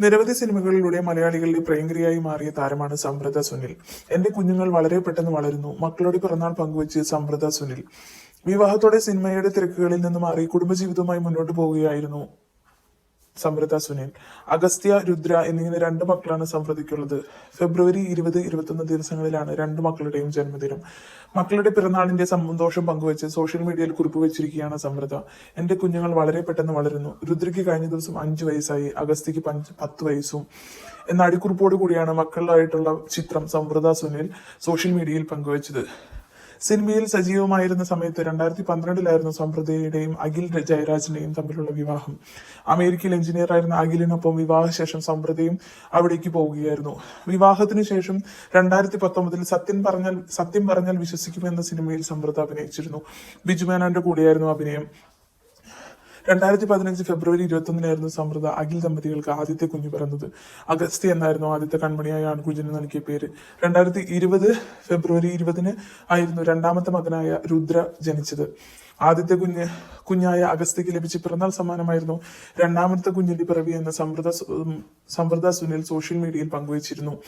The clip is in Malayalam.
നിരവധി സിനിമകളിലൂടെ മലയാളികളുടെ പ്രിയങ്കരിയായി മാറിയ താരമാണ് സമൃദ്ധ സുനിൽ. എന്റെ കുഞ്ഞുങ്ങൾ വളരെ പെട്ടെന്ന് വളരുന്നു. മക്കളുടെ പിറന്നാൾ പങ്കുവച്ച് സമൃദ്ധ സുനിൽ. വിവാഹത്തോടെ സിനിമയുടെ തിരക്കുകളിൽ നിന്ന് മാറി കുടുംബജീവിതവുമായി മുന്നോട്ട് പോവുകയായിരുന്നു. സമൃദ്ധ സുനിൽ അഗസ്ത്യ രുദ്ര എന്നിങ്ങനെ രണ്ട് മക്കളാണ് സമൃദ്ധിക്കുള്ളത് ഫെബ്രുവരി ഇരുപത് ഇരുപത്തൊന്ന് ദിവസങ്ങളിലാണ് രണ്ട് മക്കളുടെയും ജന്മദിനം. മക്കളുടെ പിറന്നാളിന്റെ സന്തോഷം പങ്കുവച്ച് സോഷ്യൽ മീഡിയയിൽ കുറിപ്പ് വെച്ചിരിക്കുകയാണ് സമൃദ്ധ എന്റെ കുഞ്ഞുങ്ങൾ വളരെ പെട്ടെന്ന് വളരുന്നു. രുദ്രയ്ക്ക് കഴിഞ്ഞ ദിവസം അഞ്ചു വയസ്സായി അഗസ്ത്യക്ക് പഞ്ച് പത്ത് വയസ്സും. എന്ന അടിക്കുറിപ്പോട് കൂടിയാണ് മക്കളായിട്ടുള്ള ചിത്രം സമൃദ്ധ സുനിൽ സോഷ്യൽ മീഡിയയിൽ പങ്കുവച്ചത്. സിനിമയിൽ സജീവമായിരുന്ന സമയത്ത് രണ്ടായിരത്തി പന്ത്രണ്ടിലായിരുന്നു സമൃദ്ധയുടെയും അഖിൽ ജയരാജിന്റെയും തമ്മിലുള്ള വിവാഹം. അമേരിക്കയിൽ എഞ്ചിനീയർ ആയിരുന്ന അഖിലിനൊപ്പം വിവാഹശേഷം സമൃദ്ധയും അവിടേക്ക് പോവുകയായിരുന്നു. വിവാഹത്തിന് ശേഷം രണ്ടായിരത്തി പത്തൊമ്പതിൽ സത്യം പറഞ്ഞാൽ സത്യം പറഞ്ഞാൽ വിശ്വസിക്കുമെന്ന സിനിമയിൽ സമൃദ്ധ അഭിനയിച്ചിരുന്നു. ബിജുമേനോന്റെ കൂടെയായിരുന്നു അഭിനയം. രണ്ടായിരത്തി പതിനഞ്ച് ഫെബ്രുവരി ഇരുപത്തൊന്നിനായിരുന്നു സമൃദ്ധ അഖിൽ ദമ്പതികൾക്ക് ആദ്യത്തെ കുഞ്ഞു പിറന്നത്. അഗസ്തി എന്നായിരുന്നു ആദ്യത്തെ കൺമണിയായ ആൺകുഞ്ഞിന് നൽകിയ പേര്. രണ്ടായിരത്തി ഇരുപത് ഫെബ്രുവരി ഇരുപതിന് ആയിരുന്നു രണ്ടാമത്തെ മകനായ രുദ്ര ജനിച്ചത്. ആദ്യത്തെ കുഞ്ഞ് കുഞ്ഞായ അഗസ്ത്യക്ക് ലഭിച്ച പിറന്നാൾ സമ്മാനമായിരുന്നു രണ്ടാമത്തെ കുഞ്ഞിന്റെ പിറവി എന്ന് സമൃദ്ധ സമൃദ്ധ സുനിൽ സോഷ്യൽ മീഡിയയിൽ പങ്കുവച്ചിരുന്നു.